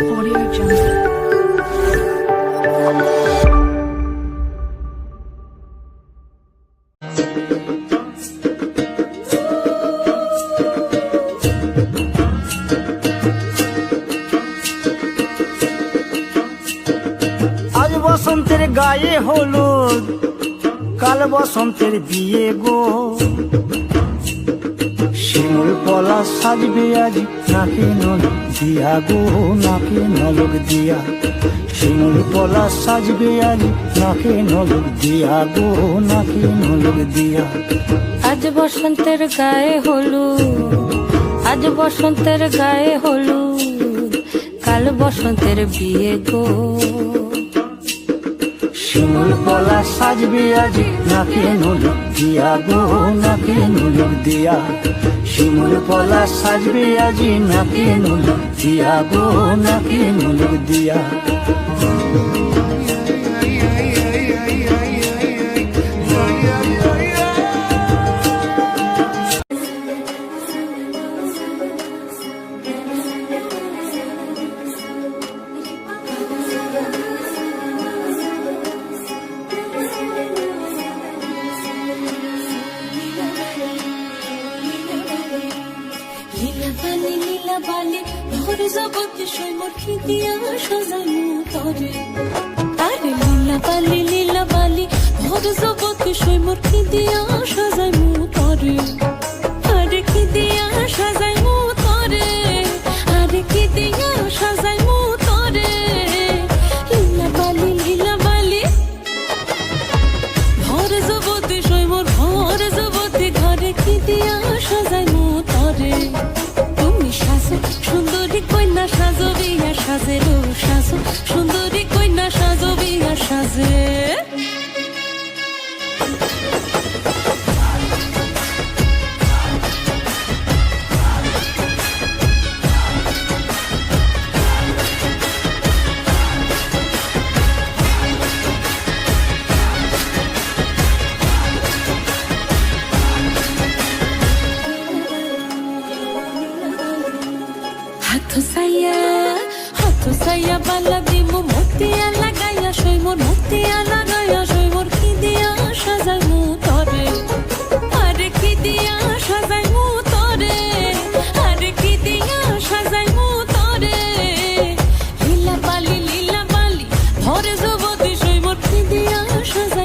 আজ বসন্তের গায়ে হলুদ কাল বসন্তের বিয়ে গো। শিমুল পলা সাজবে আজ, নাকে নলক দিয়া গো, নাকে নলক দিয়া? শিমুল পলা সাজবে আজ, নাকে নলক দিয়া গো, নাকে নলক দিয়া? আজ বসন্তের গায়ে হলু আজ বসন্তের গায়ে হলু কাল বসন্তের বিয়ে গো। শিমুল পলা সাজবে আজ। নাকে নুলুক দিয়া গো, নাকে নুলুক দিয়া। শিমুল পলা সাজবে আজ। নাকে নুলুক দিয়া গো, নাকে নুলুক দিয়া। লীলা বালি লীলা বালি, ভরে জগতে সৈমর খিদিয়া সাজানো তরে। আরে লীলা বালি লীলা বালি, ভরে জগতে সৈমর খিদিয়া সাজানো তরে। আরে তরে? আরে খিদিয়া সাজাইমু তরে? লীলা বালি লীলা বালি। ভরে জগতে সৈমর ভরে জগতে ঘরে কি দিয়া সাজে রো সাজো। সুন্দরী কন্যা সাজো বিয়া সাজে। সাইয়া হাত চুসাইয়া বালা দিমু, মুক্তিয়া লাগাইয়া সৈমুর মুক্তিয়া লাগাইয়া সৈমুর কি দিয়া সাজাই মু তরে? আরে কি দিয়া সাজাই মু তরে? আরে কি দিয়া সাজাই মু তরে? লীলা বালি লীলা বালি, ভরে যুবতী সৈমুর কি সাজাই